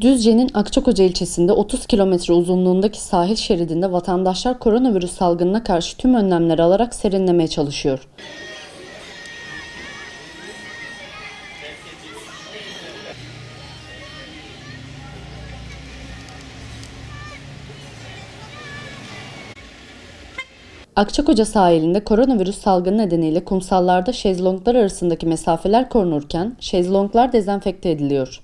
Düzce'nin Akçakoca ilçesinde 30 kilometre uzunluğundaki sahil şeridinde vatandaşlar koronavirüs salgınına karşı tüm önlemleri alarak serinlemeye çalışıyor. Akçakoca sahilinde koronavirüs salgını nedeniyle kumsallarda şezlonglar arasındaki mesafeler korunurken şezlonglar dezenfekte ediliyor.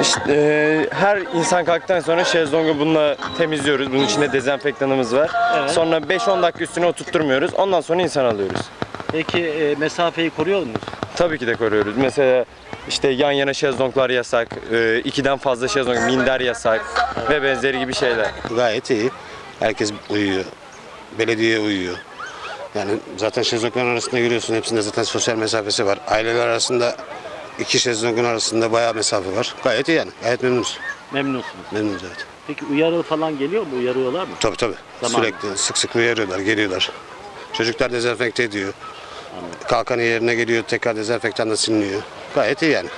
İşte, e, her insan kalktıktan sonra şezlongu bununla temizliyoruz. Bunun içinde dezenfektanımız var. Evet. Sonra 5-10 dakika üstüne oturtturmuyoruz. Ondan sonra insan alıyoruz. Peki e, mesafeyi koruyor musunuz? Tabii ki de koruyoruz. Mesela işte yan yana şezlonglar yasak, e, ikiden fazla şezlong, minder yasak ve benzeri gibi şeyler. Gayet iyi. Herkes uyuyor. Belediye uyuyor. Yani zaten şezlongların arasında görüyorsun hepsinde zaten sosyal mesafesi var. Aileler arasında iki şezlongun arasında bayağı mesafe var. Gayet iyi yani. Gayet memnunuz. Memnunsunuz. Memnunuz evet. Peki uyarı falan geliyor mu? Uyarıyorlar mı? Tabii tabii. Tamam. Sürekli sık sık uyarıyorlar, geliyorlar. Çocuklar dezenfekte ediyor. Kalkanı yerine geliyor, tekrar dezenfektanla siliniyor. Gayet iyi yani.